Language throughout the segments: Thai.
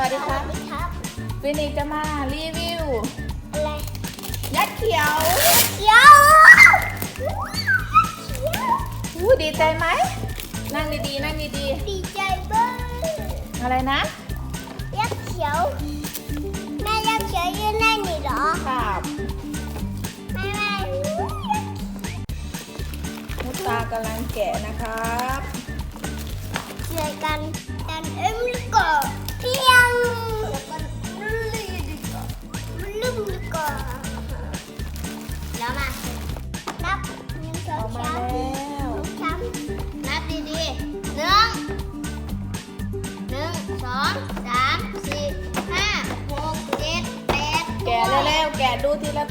สวัสดีครับสวัสดีครับฟินิกจะมารีวิว อะไรยัดเขียวเขียวอู้ดีใจไหม นั่งดีๆ นั่งดีดีใจเบ้างๆ อะไรนะยักษ์เขียว แม่ยักษ์เขียวยืนได้นี่เหรอครับแม่แม่มุตากำลังแกะนะครับ เจอกันะเร็วๆแกะดูทีละ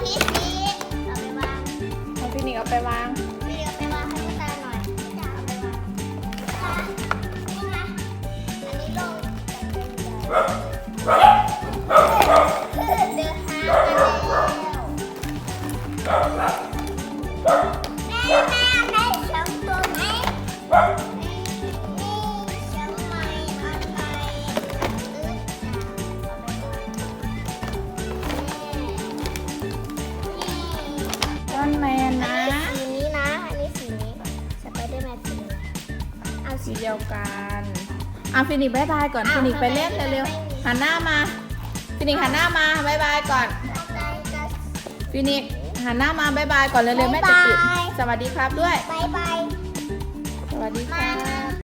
พีชพีชเอาไปวางพีนิกเอาไปวาง พี่เอาไปวางให้พี่ตาหน่อยพี่ตาเอาไปวางตานี่นะอันนี้ลงจากเดินเดินหางไปแล้ว นี่ต้นแมนนะ สีนี้นะ อันนี้สีนี้ สไปเดอร์แมนสีนี้เอาสีสีเดียวกันอะฟินิกบายบายก่อนอ้าวฟินิกไปเล่นทำไมเร็วไม่มีๆหันหน้ามา ฟินิกหันหน้ามาบายบายก่อนอะไรจะฟินิกหันหน้ามาบายบายก่อนเร็วๆแม่จะปิดบ๊ายบายสวัสดีครับด้วย บายบาย สวัสดีมาค่ะนะ